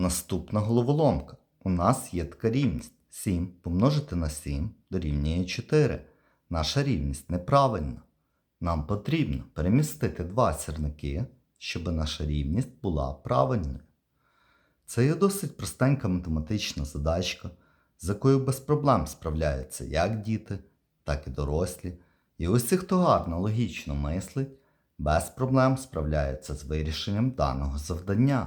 Наступна головоломка. У нас є така рівність. 7 помножити на 7 дорівнює 4. Наша рівність неправильна. Нам потрібно перемістити два сірники, щоб наша рівність була правильною. Це є досить простенька математична задачка, з якою без проблем справляються як діти, так і дорослі. І усі, хто гарно логічно мислить, без проблем справляються з вирішенням даного завдання.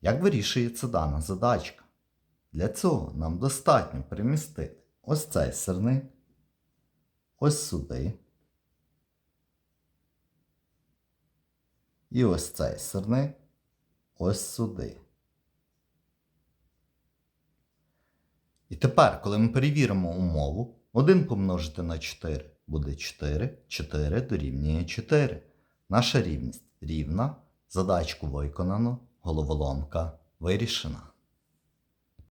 Як вирішується дана задачка? Для цього нам достатньо перемістити ось цей сирник, ось сюди. І ось цей сирник ось сюди. І тепер, коли ми перевіримо умову, 1 помножити на 4 буде 4, 4 дорівнює 4. Наша рівність рівна, задачку виконано, головоломка вирішена.